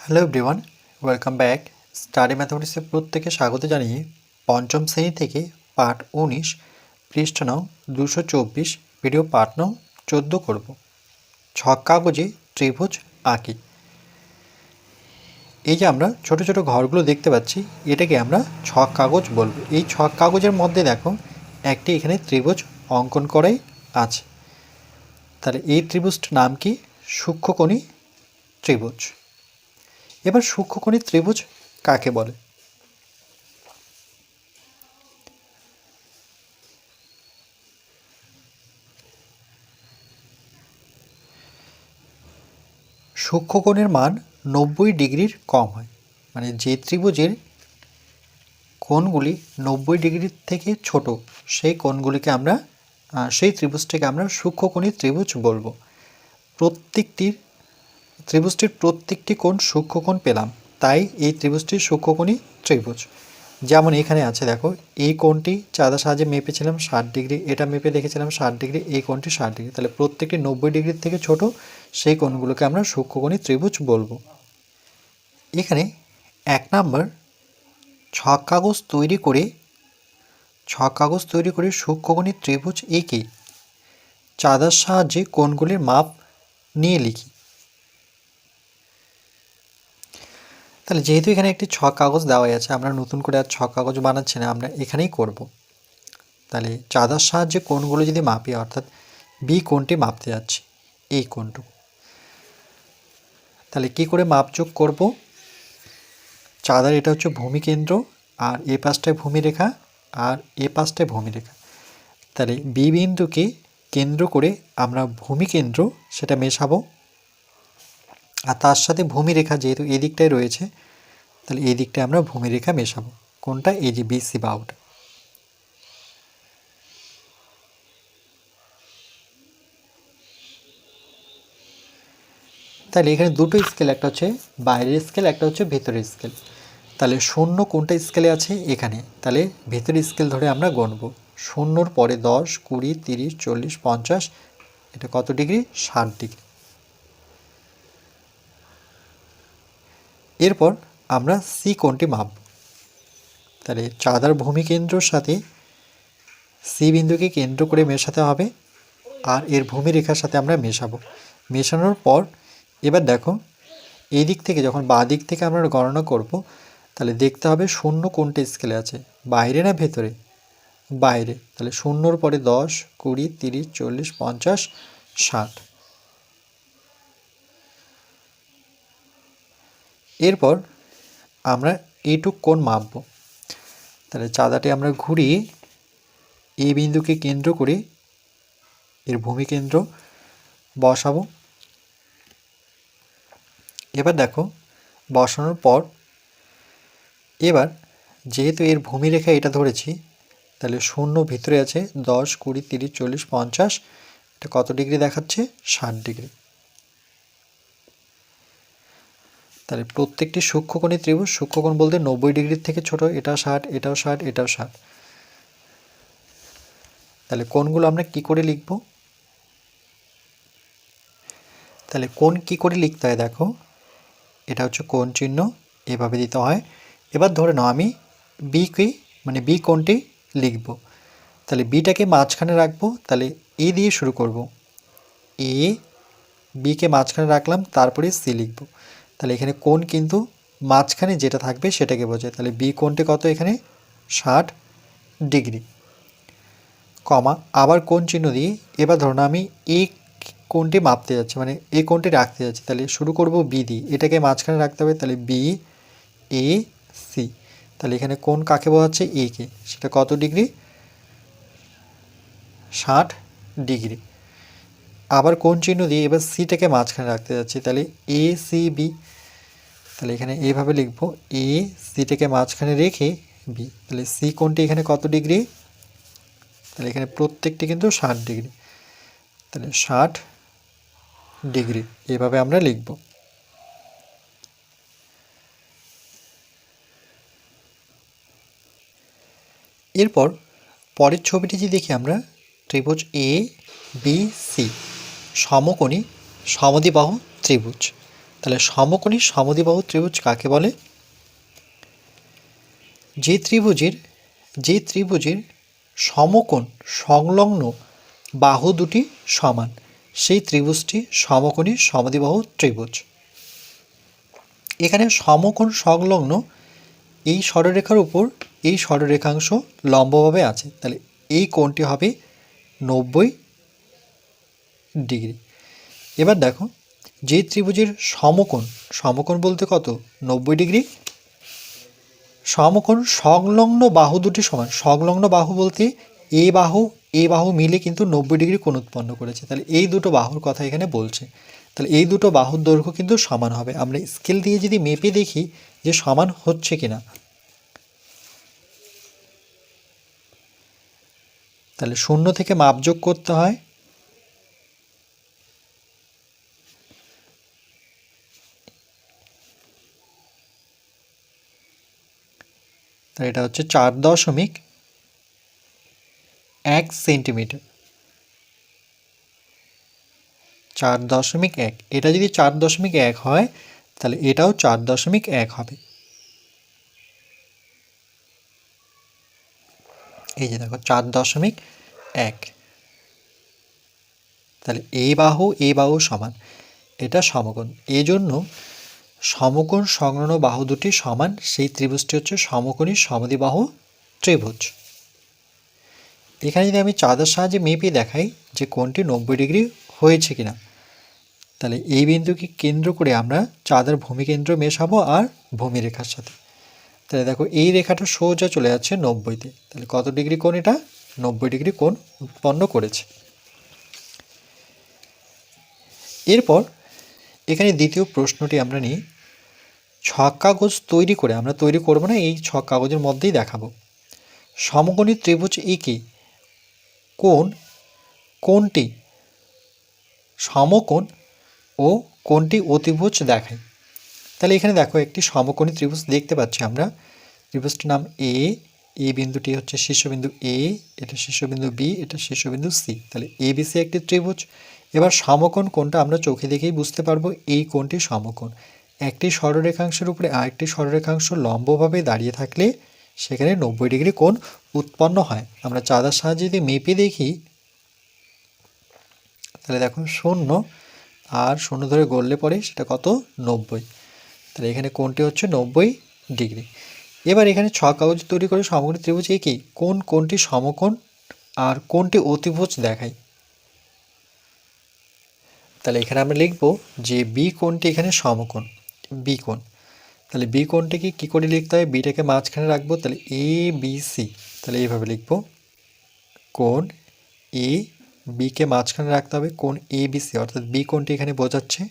Hello everyone welcome back study ম্যাথামেটিক্সের প্রত্যেকে স্বাগত জানিয়ে পঞ্চম শ্রেণি থেকে পাঠ উনিশ, পৃষ্ঠ নং দুশো চব্বিশ ভিডিও পাঠ নং চোদ্দ করব। ছক কাগজে ত্রিভুজ আঁকি। এই যে আমরা ছোট ছোট ঘরগুলো দেখতে পাচ্ছি, এটাকে আমরা ছক কাগজ বলব। এই ছক কাগজের মধ্যে দেখো, একটি এখানে ত্রিভুজ অঙ্কন করাই আছে। তাহলে এই ত্রিভুজটার নাম কি? সূক্ষ্মকণি ত্রিভুজ। এবার সূক্ষ্মকণি ত্রিভুজ কাকে বলে? সূক্ষ্মকোণের মান নব্বই ডিগ্রির কম হয়। মানে যে ত্রিভুজের কোণগুলি নব্বই ডিগ্রির থেকে ছোট, সেই কোণগুলিকে আমরা সেই ত্রিভুজটিকে আমরা সূক্ষ্মকোণী ত্রিভুজ বলব। প্রত্যেকটির ত্রিভুজটির প্রত্যেকটি কোণ সূক্ষ্মকোণ পেলাম। তাই এই ত্রিভুজটির সূক্ষ্মকোণী ত্রিভুজ। যেমন এখানে আছে, দেখো, এই কোণটি চাঁদা সাহায্যে মেপেছিলাম ষাট ডিগ্রি, এটা মেপে দেখেছিলাম ষাট ডিগ্রি, এই কোণটি ষাট ডিগ্রি। তাহলে প্রত্যেকটি নব্বই ডিগ্রির থেকে ছোট, সেই কোণগুলোকে আমরা সূক্ষ্মকোণী ত্রিভুজ বলব। এখানে এক নাম্বার, ছক কাগজ তৈরি করে, ছক কাগজ তৈরি করে সূক্ষ্মকোণী ত্রিভুজ এঁকে চাঁদার সাহায্যে কোণগুলির মাপ নিয়ে লিখি। তাহলে যেহেতু এখানে একটি ছক কাগজ দেওয়াই আছে, আমরা নতুন করে আর ছক কাগজ বানাচ্ছি না, আমরা এখানেই করব। তাহলে চাঁদার সাহায্যে কোণগুলো যদি মাপি, অর্থাৎ বি কোণটি মাপতে যাচ্ছি এই কোণটুকু। তাহলে কি করে মাপযোগ করব? চাঁদার এটা হচ্ছে ভূমিকেন্দ্র, আর এ পাশটায় ভূমিরেখা, আর এ পাশটায় ভূমিরেখা। তাহলে বি বিন্দুকে কেন্দ্র করে আমরা ভূমিকেন্দ্র সেটা মেশাবো। আর তার সাথে ভূমিরেখা যেহেতু এই রয়েছে, তাহলে এই দিকটায় আমরা ভূমিরেখা মেশাবো। কোনটা? এই যে বিসি বাউটা তাহলে এখানে দুটো স্কেল, একটা হচ্ছে বাইরের স্কেল, একটা হচ্ছে ভেতরের স্কেল। তাহলে শূন্য কোনটা স্কেলে আছে? এখানে। তাহলে ভেতরের স্কেল ধরে আমরা গণবো। শূন্যর পরে দশ, কুড়ি, তিরিশ, চল্লিশ, পঞ্চাশ, এটা কত ডিগ্রি? ষাট ডিগ্রি। এরপর আমরা সি কোণটি মাপব তাহলে চাঁদার ভূমিকেন্দ্রর সাথে সি বিন্দুকে কেন্দ্র করে মেশাতে হবে আর এর ভূমিরেখার সাথে আমরা মেশাবো। মেশানোর পর এবার দেখো এই দিক থেকে যখন বাঁ দিক থেকে আমরা গণনা করব, তাহলে দেখতে হবে শূন্য কোনটা স্কেলে আছে। বাইরে না ভেতরে? বাইরে। তাহলে শূন্যর পরে দশ, কুড়ি, তিরিশ, চল্লিশ, পঞ্চাশ, ষাট। এরপর আমরা এইটুক কোণ মাপব। তাহলে চাঁদাটি আমরা ঘুরিয়ে এ বিন্দুকে কেন্দ্র করে এর ভূমিকেন্দ্র বসাবো। এবার দেখো, বসানোর পর এবার যেহেতু এর ভূমিরেখা এটা ধরেছি, তাহলে শূন্য ভিতরে আছে দশ, কুড়ি, তিরিশ, চল্লিশ, পঞ্চাশ, এটা কত ডিগ্রি দেখাচ্ছে? ষাট ডিগ্রি। তাহলে প্রত্যেকটি সূক্ষ্মকোণী ত্রিভুজ, সূক্ষ্মকোণ বলতে নব্বই ডিগ্রির থেকে ছোট এটা ষাট, এটাও ষাট এটাও ষাট। তাহলে কোনগুলো আমরা কি করে লিখব? তাহলে কোন কি করে লিখতে হয় দেখো? এটা হচ্ছে কোন চিহ্ন, এভাবে দিতে হয়। এবার ধরে নাও আমি বিকে মানে বি কোনটি লিখব। তাহলে বিটাকে মাঝখানে রাখব, তাহলে এ দিয়ে শুরু করব। এ বিকে মাঝখানে রাখলাম, তারপরে সি লিখব। তাহলে এখানে কোন কিন্তু মাঝখানে যেটা থাকবে সেটাকে বোঝায়। তাহলে বি কোণটি কত এখানে? ষাট ডিগ্রি। কমা, আবার কোন চিহ্ন দিয়ে এবার ধরুন আমি এই কোণটি মাপতে যাচ্ছি মানে এই কোণটি রাখতে যাচ্ছি, তাহলে শুরু করব বি দিয়ে। এটাকে মাঝখানে রাখতে হবে, তাহলে বি এ সি তাহলে এখানে কোন কাকে বোঝাচ্ছে? এ কে। সেটা কত ডিগ্রি? ষাট ডিগ্রি। আবার কোন চিহ্ন দিয়ে এবার সিটাকে মাঝখানে রাখতে যাচ্ছি, তাহলে এ সি বি তাহলে এখানে এইভাবে লিখব এ সিটাকে মাঝখানে রেখে বি তাহলে সি কোনটি এখানে কত ডিগ্রি? তাহলে এখানে প্রত্যেকটি কিন্তু ষাট ডিগ্রি। তাহলে ষাট ডিগ্রি, এভাবে আমরা লিখব। এরপর পরের ছবিটি যদি দেখি আমরা, ত্রিভুজ এ বি সি সমকোণী সমদ্বিবাহু ত্রিভুজ। তাহলে সমকোণী সমদ্বিবাহু ত্রিভুজ কাকে বলে? যে ত্রিভুজের যে ত্রিভুজের সমকোণ সংলগ্ন বাহু দুটি সমান, সেই ত্রিভুজটি সমকোণী সমদ্বিবাহু ত্রিভুজ। এখানে সমকোণ সংলগ্ন এই সরলরেখার উপর এই সরলরেখাংশ লম্বভাবে আছে। তাহলে এই কোণটি হবে নব্বই ডিগ্রি। এবার দেখো যে ত্রিভুজের সমকোণ সমকোণ বলতে কত? নব্বই ডিগ্রি? সমকোণ সংলগ্ন বাহু দুটি সমান। সংলগ্ন বাহু বলতে এ বাহু এ বাহু মিলে কিন্তু নব্বই ডিগ্রি কোণ উৎপন্ন করেছে। তাহলে এই দুটো বাহুর কথা এখানে বলছে। তাহলে এই দুটো বাহুর দৈর্ঘ্য কিন্তু সমান হবে। আমরা স্কেল দিয়ে যদি মেপে দেখি যে সমান হচ্ছে কিনা। তাহলে শূন্য থেকে মাপ যোগ করতে হয়। তাহলে এটা হচ্ছে চার দশমিক এক সেন্টিমিটার। চার দশমিক এক। এটা যদি চার দশমিক এক হয়, তাহলে এটাও চার দশমিক এক হবে। এই যে দেখো, চার দশমিক এক। তাহলে এ বাহু এ বাহু সমান। এটা সমকোণ। এজন্য জন্য সমকোণ সংলগ্ন বাহু দুটি সমান, সেই ত্রিভুজটি হচ্ছে সমকোণী সমদ্বিবাহু ত্রিভুজ। এখানে যদি আমি চাঁদের সাহায্যে মেপে দেখাই যে কোনটি নব্বই ডিগ্রি হয়েছে কিনা, তাহলে এই বিন্দুকে কেন্দ্র করে আমরা চাঁদের ভূমিকেন্দ্র মেশাবো আর ভূমিরেখার সাথে। তাহলে দেখো, এই রেখাটা সোজা চলে যাচ্ছে নব্বইতে তাহলে কত ডিগ্রি কোণ এটা? নব্বই ডিগ্রি কোণ উৎপন্ন করেছে। এরপর এখানে দ্বিতীয় প্রশ্নটি আমরা নিই। ছক কাগজ তৈরি করে আমরা তৈরি করব না, এই ছক কাগজের মধ্যেই দেখাবো। সমকোণী ত্রিভুজ একে কোন কোনটি সমকোণ ও কোনটি অতিভুজ দেখায়। তাহলে এখানে দেখো একটি সমকোণী ত্রিভুজ দেখতে পাচ্ছি আমরা। ত্রিভুজটির নাম এ এ বিন্দুটি হচ্ছে শীর্ষবিন্দু এ এটা শীর্ষবিন্দু বি এটা শীর্ষবিন্দু সি তাহলে এ বি সি একটি ত্রিভুজ এবার সমকোণ কোনটা আমরা চোখে দেখেই বুঝতে পারব এই কোণটি সমকোণ। একটি সরলরেখাংশের উপরে আরেকটি সরলরেখাংশ লম্বভাবে দাঁড়িয়ে থাকলে সেখানে নব্বই ডিগ্রি কোণ উৎপন্ন হয়। আমরা চাঁদার সাহায্যে যদি মেপে দেখি, তাহলে দেখো শূন্য, আর শূন্য ধরে গড়লে পরে সেটা কত? নব্বই। তাহলে এখানে কোণটি হচ্ছে নব্বই ডিগ্রি। এবার এখানে ছ কাগজ তৈরি করে সমগ্র ত্রিভুজ কি? কোন কোনটি সমকোণ আর কোনটি অতিভুজ দেখায়? তাহলে এখানে আমরা লিখব যে বি কোণটি এখানে সমকোণ বি কোণ। তাহলে বি কোণটিকে কী করে লিখতে হয়? বিটাকে মাঝখানে রাখব, তাহলে এ বি সি তাহলে এইভাবে লিখব, কোণ এ বিকে মাঝখানে রাখতে হবে, কোণ এ বি সি অর্থাৎ বি কোণটি এখানে বোঝাচ্ছে,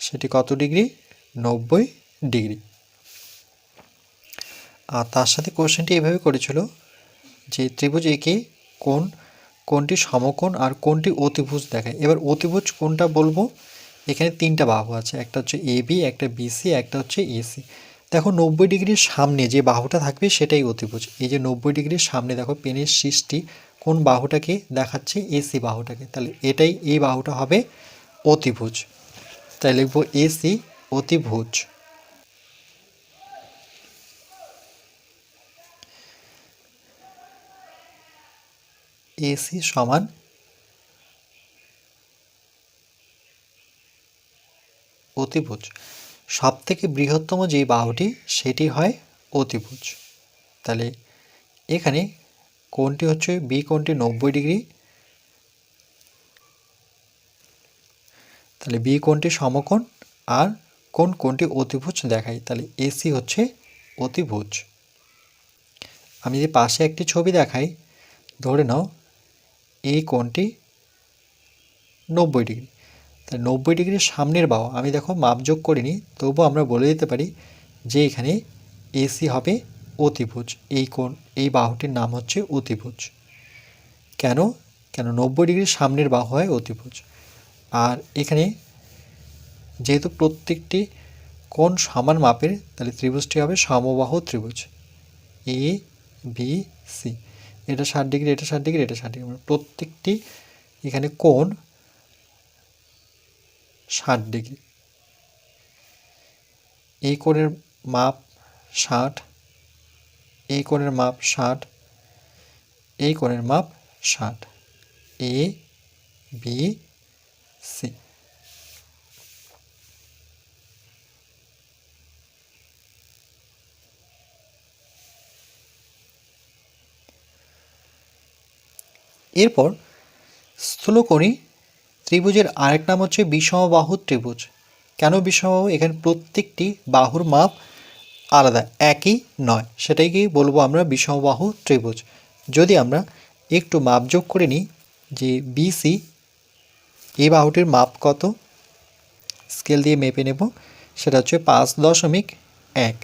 সেটি কত ডিগ্রি? নব্বই ডিগ্রি। আর তার সাথে কোশ্চেনটি এভাবে করেছিল যে ত্রিভুজ একে কোন কোনটি সমকোণ আর কোনটি অতিভুজ দেখায়। এবার অতিভুজ কোনটা বলব? এখানে তিনটা বাহু আছে, একটা হচ্ছে এ বি একটা বিসি একটা হচ্ছে এসি দেখো নব্বই ডিগ্রির সামনে যে বাহুটা থাকবে সেটাই অতিভুজ। এই যে নব্বই ডিগ্রির সামনে দেখো পেনের সৃষ্টি কোন বাহুটাকে দেখাচ্ছে? এসি বাহুটাকে। তাহলে এটাই, এই বাহুটা হবে অতিভুজ। তাই লিখব এসি অতিভুজ। এসি সমান অতিভুজ। সব থেকে বৃহত্তম যে বাহুটি, সেটি হয় অতিভুজ। তাহলে এখানে কোণটি হচ্ছে বি কোণটি নব্বই ডিগ্রি। তাহলে বি কোণটি সমকোণ আর কোন কোণটি অতিভুজ দেখায় তাহলে এসি হচ্ছে অতিভুজ। আমি যদি পাশে একটি ছবি দেখাই, ধরে নাও এই কোণটি নব্বই ডিগ্রি। তাহলে নব্বই ডিগ্রির সামনের বাহু, আমি দেখো মাপযোগ করিনি, তবুও আমরা বলে দিতে পারি যে এখানে এসি হবে অতিভুজ। এই কোণ, এই বাহুটির নাম হচ্ছে অতিভুজ। কেন? কেন নব্বই ডিগ্রির সামনের বাহু হয় অতিভুজ। আর এখানে যেহেতু প্রত্যেকটি কোণ সমান মাপের, তাহলে ত্রিভুজটি হবে সমবাহু ত্রিভুজ। A, B, C. এটা ষাট ডিগ্রি, এটা ষাট ডিগ্রি, এটা ষাট ডিগ্রি। মানে প্রত্যেকটি এখানে কোণ ষাট ডিগ্রি। এই কোণের মাপ ষাট, এই কোণের মাপ ষাট, এই কোণের মাপ ষাট। A, B, C. এরপর স্থূলকোণী ত্রিভুজের আরেক নাম হচ্ছে বিষমবাহু ত্রিভুজ। কেন বিষমবাহু? এখানে প্রত্যেকটি বাহুর মাপ আলাদা, একই নয়। সেটাইকেই বলব আমরা? বিষমবাহু ত্রিভুজ। যদি আমরা একটু মাপ যোগ করে নিই যে বিসি এই বাহুটির মাপ কত? স্কেল দিয়ে মেপে নেব। সেটা হচ্ছে পাঁচ দশমিক এক।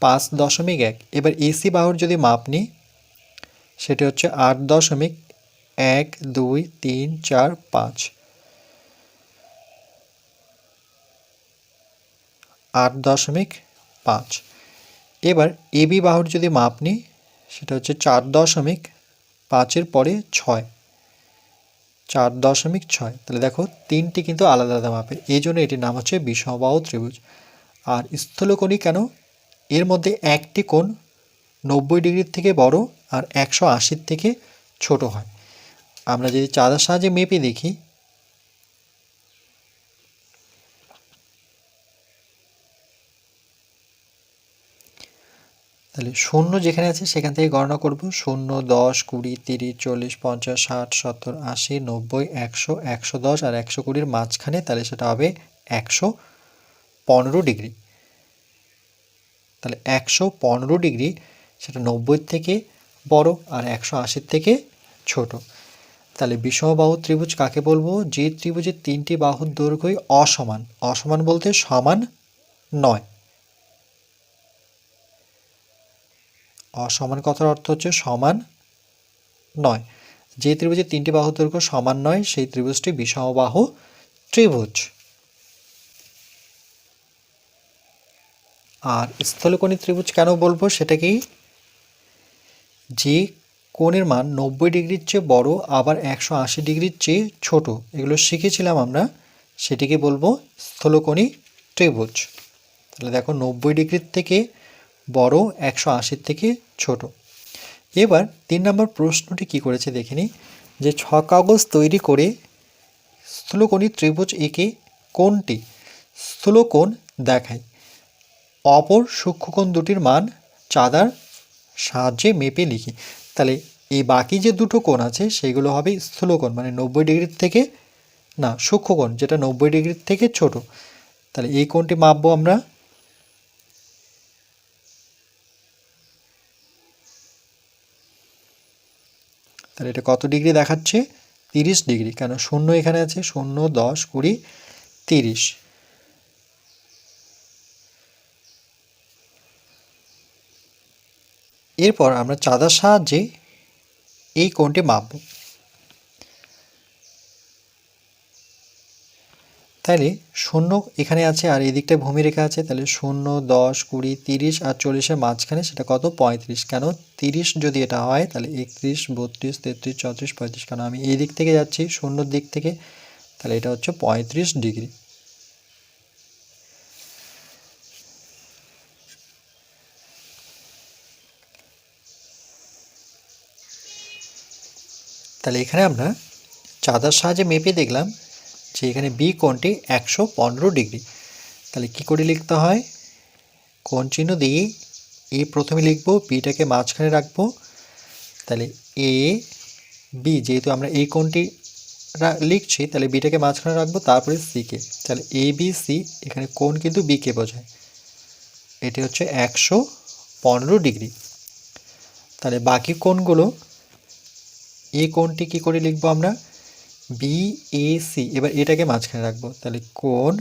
পাঁচ দশমিক এক। এবার এসি বাহুর যদি মাপ নিই, সেটি হচ্ছে আট দশমিক এক, দুই, তিন, চার, পাঁচ। আট দশমিক পাঁচ। এবার এবি বাহুর যদি মাপ নিই, সেটা হচ্ছে চার দশমিক পাঁচের পরে ছয়। চার দশমিক ছয়। তাহলে দেখো, তিনটি কিন্তু আলাদা আলাদা মাপের। এই জন্য এটির নাম হচ্ছে বিষমবাহু ত্রিভুজ। আর স্থূলকোণী কেন? এর মধ্যে একটি কোণ নব্বই ডিগ্রির থেকে বড় আর একশো আশির থেকে ছোট হয়। আমরা যদি চাঁদার সাহায্যে মেপে দেখি, তাহলে শূন্য যেখানে আছে সেখান থেকে গণনা করব। শূন্য, দশ, কুড়ি, তিরিশ, চল্লিশ, পঞ্চাশ, ষাট, সত্তর, আশি, নব্বই, একশো একশো দশ আর একশো কুড়ির মাঝখানে তাহলে সেটা হবে একশো পনেরো ডিগ্রি। তাহলে একশো পনেরো ডিগ্রি সেটা নব্বই থেকে বড় আর একশো আশির থেকে ছোট। তাহলে বিষমবাহু ত্রিভুজ কাকে বলব? যে ত্রিভুজের তিনটি বাহুর দৈর্ঘ্যই অসমান। অসমান বলতে সমান নয়। অসমান কথার অর্থ হচ্ছে সমান নয়। যে ত্রিভুজের তিনটি বাহুর দৈর্ঘ্য সমান নয়, সেই ত্রিভুজটি বিষমবাহু ত্রিভুজ। আর স্থলকোণী ত্রিভুজ কেন বলব? সেটা কি? যে কোণের মান নব্বই ডিগ্রির চেয়ে বড়, আবার একশো আশি ডিগ্রির চেয়ে ছোট। এগুলো শিখেছিলাম আমরা। সেটিকে বলব স্থলকোণী ত্রিভুজ। তাহলে দেখো, নব্বই ডিগ্রির থেকে বড়, একশো আশির থেকে ছোট। এবার তিন নম্বর প্রশ্নটি কি করেছে দেখে নিই। যে ছ কাগজ তৈরি করে স্থূলকোণী ত্রিভুজ একে কোনটি স্থূলকোণ দেখায়। অপর সূক্ষ্মকোণ দুটির মান চাঁদার সাহায্যে মেপে লিখি। তাহলে এই বাকি যে দুটো কোণ আছে সেগুলো হবে স্থূলকোণ মানে নব্বই ডিগ্রির থেকে, না, সূক্ষ্মকোণ, যেটা নব্বই ডিগ্রির থেকে ছোট। তাহলে এই কোণটি মাপবো আমরা। তাহলে এটা কত ডিগ্রি দেখাচ্ছে? তিরিশ ডিগ্রি, কেন শূন্য এখানে আছে? শূন্য, দশ, কুড়ি, তিরিশ। এরপর আমরা চাঁদার সাহায্যে এই কোণটি মাপব। তাহলে শূন্য এখানে আছে আর এই ভূমি ভূমিরেখা আছে তাহলে শূন্য, দশ, কুড়ি, তিরিশ আর চল্লিশের মাঝখানে সেটা কত? পঁয়ত্রিশ। কেন? তিরিশ যদি এটা হয় তাহলে একত্রিশ, বত্রিশ, তেত্রিশ, চৌত্রিশ, পঁয়ত্রিশ। কেন? আমি এই দিক থেকে যাচ্ছি, শূন্যর দিক থেকে তাহলে এটা হচ্ছে পঁয়ত্রিশ ডিগ্রি। তাহলে এখানে আমরা চাঁদার সাহায্যে মেপে দেখলাম যে এখানে বি কোণটি একশো পনেরো ডিগ্রি। তাহলে কি করে লিখতে হয়? কোণ চিহ্ন দিয়ে এ প্রথমে লিখব বিটাকে মাঝখানে রাখব। তাহলে এ বি যেহেতু আমরা এই কোণটি লিখছি, তাহলে বিটাকে মাঝখানে রাখব, তারপরে সিকে তাহলে এ বি সি এখানে কোণ কিন্তু বিকে বোঝায়। এটি হচ্ছে একশো পনেরো ডিগ্রি। তাহলে বাকি কোণগুলো এ কোণটি কী করে লিখব আমরা? বি এ সি এবার এটাকে মাঝখানে রাখব। তাহলে কোণ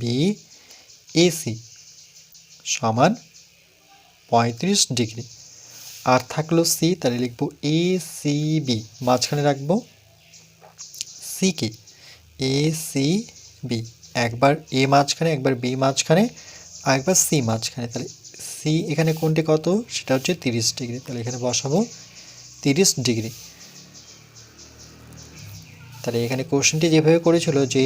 বি এ সি সমান পঁয়ত্রিশ ডিগ্রি। আর থাকল সি তাহলে লিখব এ সি বি মাঝখানে রাখব সি কি এ সি বি একবার এ মাঝখানে, একবার বি মাঝখানে আর একবার সি মাঝখানে। তাহলে সি এখানে কোনটি কত? সেটা হচ্ছে তিরিশ ডিগ্রি। তাহলে এখানে বসাবো তিরিশ ডিগ্রি। তাহলে এখানে কোশ্চেনটি যেভাবে করেছিল যে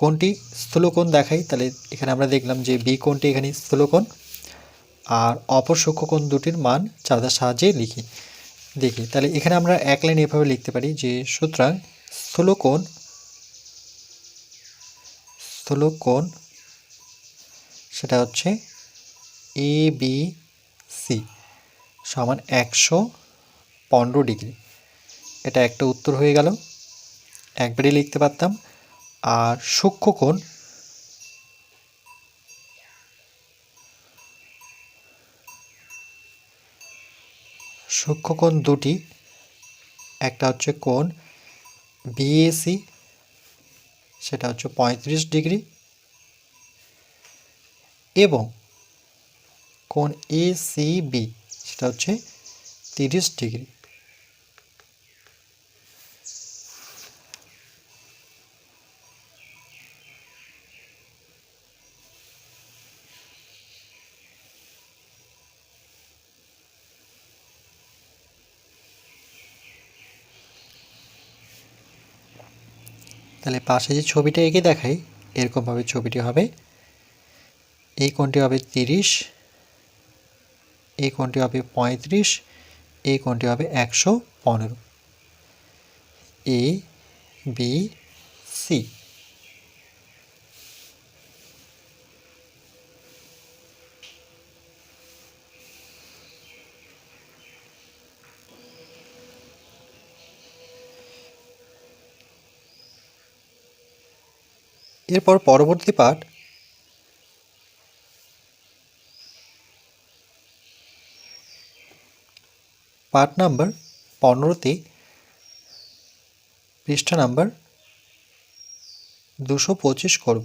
কোনটি স্থূলকোণ দেখাই তাহলে এখানে আমরা দেখলাম যে বি কোণটি এখানে স্থূলকোণ, আর অপর সূক্ষ্মকোণ দুটির মান চাঁদার সাহায্যে লিখি, দেখি। তাহলে এখানে আমরা এক লাইন এভাবে লিখতে পারি যে, সুতরাং স্থূলকোণ স্থূলকোণ সেটা হচ্ছে এ বি সি সমান একশো পনেরো ডিগ্রি। এটা একটা উত্তর হয়ে গেল। একবারই লিখতে পারতাম। আর সূক্ষ্মকোণ সূক্ষ্মকোণ দুটি, একটা হচ্ছে কোণ বিএসি সেটা হচ্ছে পঁয়ত্রিশ ডিগ্রি। এবং কোণ এসিবি সেটা হচ্ছে তিরিশ ডিগ্রি। তাহলে পাশে যে ছবিটা এঁকে দেখাই, এরকমভাবে ছবিটি হবে। এই কোণটি হবে তিরিশ। এই কোণটি হবে পঁয়ত্রিশ এই কোণটি হবে একশো পনেরো। A, B, C. এরপর পরবর্তী পাঠ পার্ট নাম্বার পনেরোতে পৃষ্ঠা নাম্বার দুশো পঁচিশ করব।